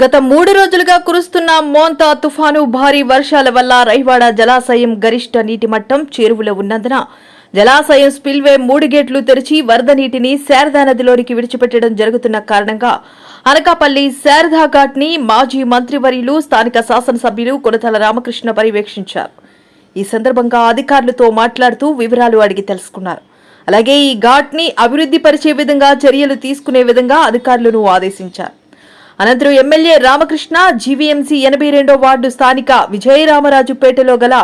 గత మూడు రోజులుగా కురుస్తున్న మోంతా తుఫాను భారీ వర్షాల వల్ల రైవాడ జలాశయం గరిష్ట నీటి మట్టం చేరువులో ఉన్నందున జలాశయం స్పిల్వే మూడు గేట్లు తెరిచి వరద నీటిని శారదా నదిలోనికి విడిచిపెట్టడం జరుగుతున్న కారణంగా అనకాపల్లి శారదా ఘాట్ని మాజీ మంత్రివర్యులు స్థానిక శాసనసభ్యులు కొనతల రామకృష్ణ పర్యవేక్షించారు. ఈ సందర్భంగా అధికారులతో మాట్లాడుతూ వివరాలు అడిగి తెలుసుకున్నారు. అలాగే ఈ ఘాట్ని అభివృద్ధి పరిచే విధంగా చర్యలు తీసుకునే విధంగా అధికారులను ఆదేశించారు. అనంతరం ఎమ్మెల్యే రామకృష్ణ జీవీఎంసీ ఎనభై రెండో వార్డు స్థానిక విజయరామరాజుపేటలో గల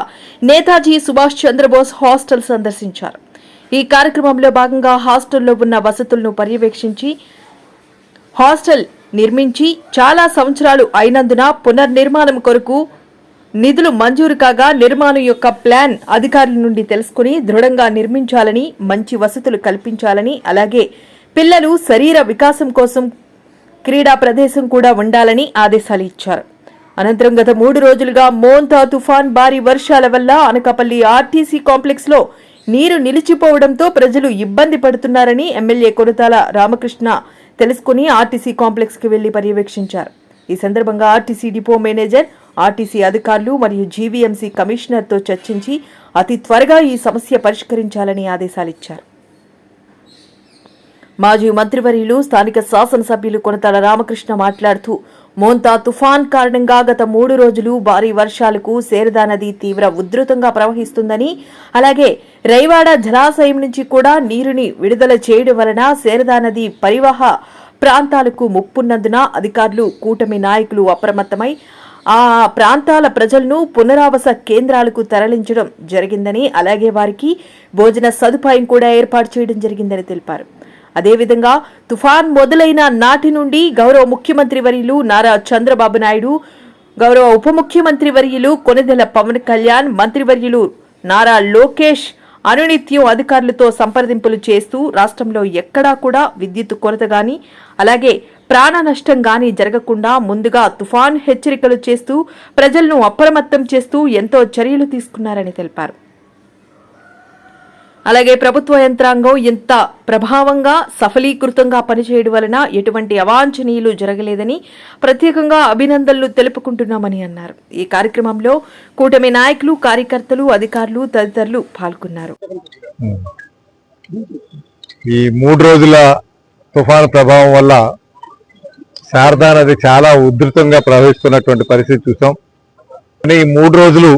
నేతాజీ సుభాష్ చంద్రబోస్ హాస్టల్ సందర్శించారు. ఈ కార్యక్రమంలో భాగంగా హాస్టల్లో ఉన్న వసతులను పర్యవేక్షించి హాస్టల్ నిర్మించి చాలా సంవత్సరాలు అయినందున పునర్నిర్మాణం కొరకు నిధులు మంజూరు కాగా నిర్మాణం యొక్క ప్లాన్ అధికారుల నుండి తెలుసుకుని దృఢంగా నిర్మించాలని మంచి వసతులు కల్పించాలని అలాగే పిల్లలు శరీర వికాసం కోసం క్రీడా ప్రదేశం కూడా ఉండాలని ఆదేశాలు ఇచ్చారు. అనంతరం గత మూడు రోజులుగా మోంతా తుఫాన్ భారీ వర్షాల వల్ల అనకాపల్లి ఆర్టీసీ కాంప్లెక్స్లో నీరు నిలిచిపోవడంతో ప్రజలు ఇబ్బంది పడుతున్నారని ఎమ్మెల్యే కొరతాల రామకృష్ణ తెలుసుకుని ఆర్టీసీ కాంప్లెక్స్కి వెళ్ళి పర్యవేక్షించారు. ఈ సందర్భంగా ఆర్టీసీ డిపో మేనేజర్ ఆర్టీసీ అధికారులు మరియు జీవీఎంసీ కమిషనర్తో చర్చించి అతి త్వరగా ఈ సమస్య పరిష్కరించాలని ఆదేశాలిచ్చారు మాజీ మంత్రివర్యులు స్థానిక శాసనసభ్యులు కొనతాల రామకృష్ణ మాట్లాడుతూ మోంతా తుఫాన్ కారణంగా గత మూడు రోజులు భారీ వర్షాలకు సేరదా నది తీవ్ర ఉధృతంగా ప్రవహిస్తుందని అలాగే రైవాడ జలాశయం నుంచి కూడా నీరుని విడుదల చేయడం వలన సేరదా నది పరివాహ ప్రాంతాలకు ముప్పున్నందున అధికారులు కూటమి నాయకులు అప్రమత్తమై ఆ ప్రాంతాల ప్రజలను పునరావాస కేంద్రాలకు తరలించడం జరిగిందని అలాగే వారికి భోజన సదుపాయం కూడా ఏర్పాటు చేయడం జరిగిందని తెలిపారు. అదేవిధంగా తుఫాన్ మొదలైన నాటి నుండి గౌరవ ముఖ్యమంత్రి వర్యులు నారా చంద్రబాబు నాయుడు గౌరవ ఉప ముఖ్యమంత్రి వర్యులు కొనెదెల పవన్ కళ్యాణ్ మంత్రివర్యులు నారా లోకేష్ అనునిత్యం అధికారులతో సంప్రదింపులు చేస్తూ రాష్ట్రంలో ఎక్కడా కూడా విద్యుత్ కొరత గాని అలాగే ప్రాణ నష్టం గాని జరగకుండా ముందుగా తుఫాన్ హెచ్చరికలు చేస్తూ ప్రజలను అప్రమత్తం చేస్తూ ఎంతో చర్యలు తీసుకున్నారని తెలిపారు. అలాగే ప్రభుత్వ యంత్రాంగం ఇంత ప్రభావంగా సఫలీకృతంగా పనిచేయడం వలన ఎటువంటి అవాంఛనీయులు జరగలేదని ప్రత్యేకంగా అభినందనలు తెలుపుకుంటున్నామని అన్నారు. ఈ కార్యక్రమంలో కూటమి నాయకులు కార్యకర్తలు అధికారులు తదితరులు పాల్గొన్నారు. ఈ మూడు రోజుల తుఫాను ప్రభావం వల్ల శారదా నది చాలా ఉధృతంగా ప్రవహిస్తున్నటువంటి పరిస్థితి చూసాం. కానీ ఈ మూడు రోజులు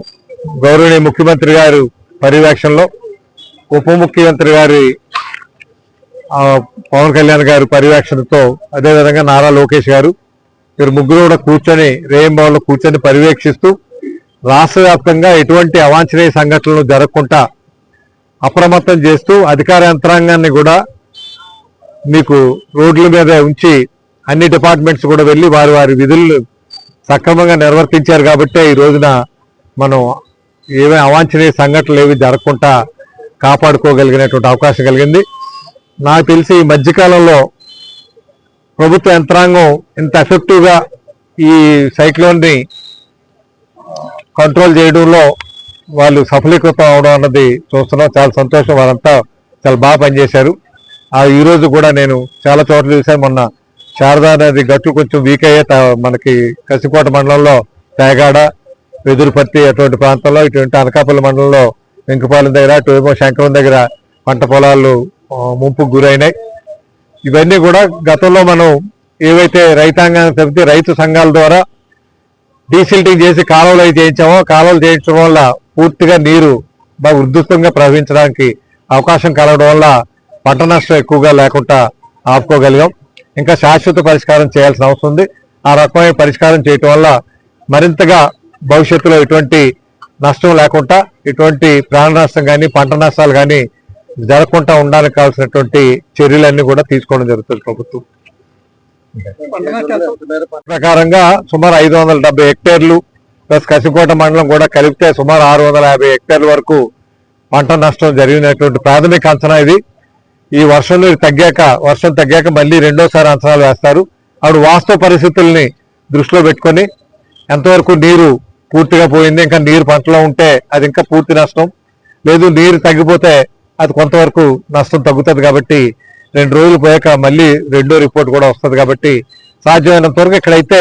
గౌరవనీయ ముఖ్యమంత్రి గారు పర్యవేక్షణలో ఉప ముఖ్యమంత్రి గారి పవన్ కళ్యాణ్ గారి పర్యవేక్షణతో అదేవిధంగా నారా లోకేష్ గారు వీరు ముగ్గురు కూడా కూర్చొని రేయంబాబులో కూర్చొని పర్యవేక్షిస్తూ రాష్ట్ర వ్యాప్తంగా ఎటువంటి అవాంఛనీయ సంఘటనలు జరగకుండా అప్రమత్తం చేస్తూ అధికార యంత్రాంగాన్ని కూడా మీకు రోడ్ల మీద ఉంచి అన్ని డిపార్ట్మెంట్స్ కూడా వెళ్ళి వారి వారి విధులు సక్రమంగా నిర్వర్తించారు కాబట్టే ఈ రోజున మనం ఏవే అవాంఛనీయ సంఘటనలు ఏవి జరగకుండా కాపాడుకోగలిగినటువంటి అవకాశం కలిగింది. నాకు తెలిసి ఈ మధ్యకాలంలో ప్రభుత్వ యంత్రాంగం ఇంత ఎఫెక్టివ్గా ఈ సైక్లోన్ని కంట్రోల్ చేయడంలో వాళ్ళు సఫలీకృతం అవడం అన్నది చూస్తున్నాం. చాలా సంతోషం. వాళ్ళంతా చాలా బాగా పనిచేశారు. ఆ ఈరోజు కూడా నేను చాలా చోట్ల చూశాను. మొన్న శారదా నది గట్టు కొంచెం వీక్ అయ్యే త- మనకి కసికోట మండలంలో తేగాడ వెదురుపర్తి అటువంటి ప్రాంతంలో ఇటువంటి అనకాపల్లి మండలంలో వెంకపాలెం దగ్గర అటువేమో శంకరం దగ్గర పంట పొలాలు ముంపుకు గురైనాయి. ఇవన్నీ కూడా గతంలో మనం ఏవైతే రైతాంగాన్ని తెలిపితే రైతు సంఘాల ద్వారా డీసిల్టింగ్ చేసి కాలువలు అవి చేయించామో కాలువలు చేయించడం వల్ల పూర్తిగా నీరు బాగా ఉధృతంగా ప్రవహించడానికి అవకాశం కలగడం వల్ల పంట నష్టం ఎక్కువగా లేకుండా ఆపుకోగలిగాం. ఇంకా శాశ్వత పరిష్కారం చేయాల్సిన అవసరం ఉంది. ఆ రకమైన పరిష్కారం చేయటం వల్ల మరింతగా భవిష్యత్తులో ఎటువంటి నష్టం లేకుండా ఇటువంటి ప్రాణ నష్టం కానీ పంట నష్టాలు కానీ జరగకుండా ఉండడానికి కావాల్సినటువంటి చర్యలన్నీ కూడా తీసుకోవడం జరుగుతుంది ప్రభుత్వం. ప్రకారంగా సుమారు ఐదు వందల డెబ్బై హెక్టేర్లు ప్లస్ కసికోట మండలం కూడా కలిపితే సుమారు ఆరు వందల యాభై హెక్టేర్ల వరకు పంట నష్టం జరిగినటువంటి ప్రాథమిక అంచనా ఇది. ఈ వర్షం నీరు తగ్గాక వర్షం తగ్గాక మళ్ళీ రెండోసారి అంచనాలు వేస్తారు. అప్పుడు వాస్తవ పరిస్థితుల్ని దృష్టిలో పెట్టుకొని ఎంతవరకు నీరు పూర్తిగా పోయింది. ఇంకా నీరు పంటలో ఉంటే అది ఇంకా పూర్తి నష్టం. లేదు నీరు తగ్గిపోతే అది కొంతవరకు నష్టం తగ్గుతుంది కాబట్టి రెండు రోజులు పోయాక మళ్ళీ రెండో రిపోర్ట్ కూడా వస్తుంది కాబట్టి సాధ్యమైనంత వరకు ఇక్కడైతే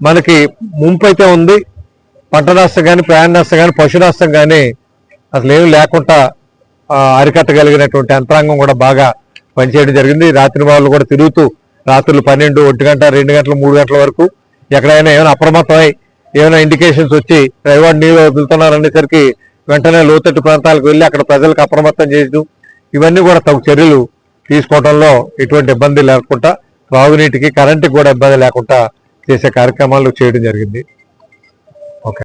మనకి ముంపు అయితే ఉంది. పంట నష్టం కానీ ప్రాణ నష్టం కానీ పశు నష్టం కానీ అసలు ఏమి లేకుండా అరికట్టగలిగినటువంటి యంత్రాంగం కూడా బాగా పనిచేయడం జరిగింది. రాత్రి వాళ్ళు కూడా తిరుగుతూ రాత్రులు పన్నెండు ఒంటి గంట రెండు గంటలు మూడు గంటల వరకు ఎక్కడైనా ఏమైనా అప్రమత్తమై ఏమైనా ఇండికేషన్స్ వచ్చి డ్రైవర్ నీళ్ళు వదులుతున్నారనేసరికి వెంటనే లోతట్టు ప్రాంతాలకు వెళ్ళి అక్కడ ప్రజలకు అప్రమత్తం చేయడం ఇవన్నీ కూడా తగు చర్యలు తీసుకోవడంలో ఎటువంటి ఇబ్బంది లేకుండా త్రాగునీటికి కరెంటుకి కూడా ఇబ్బంది లేకుండా చేసే కార్యక్రమాలు చేయడం జరిగింది.